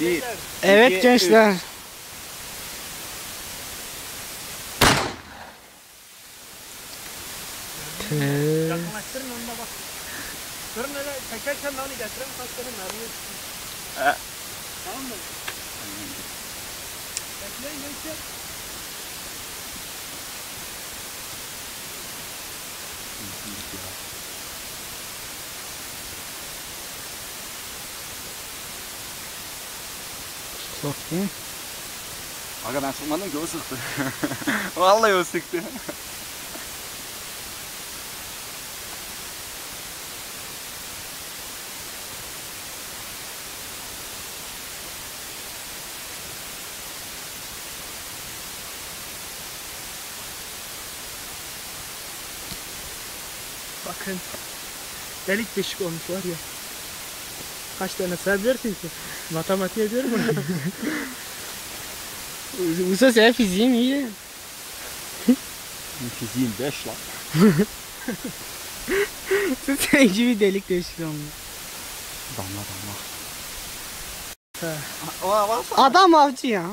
Bir. Evet İki, gençler. Tüh. Yakınlaştırın onu da bak. Durun öyle çekerken de onu getirin kaç tane mermi. Tamam mı? Bekleyin gençler. Soktum. Aga ben sıkmadım ki o sıktı. Vallahi o sıktı. Bakın. Delik deşik olmuş var ya. Kaç tane sayabilirsin ki? Matematiğe diyorum bunu. Usta senin fiziğin iyi. Fiziğim 5 lan. Sen gibi delik deşik olmuş. Damla damla. Adam avcı ya.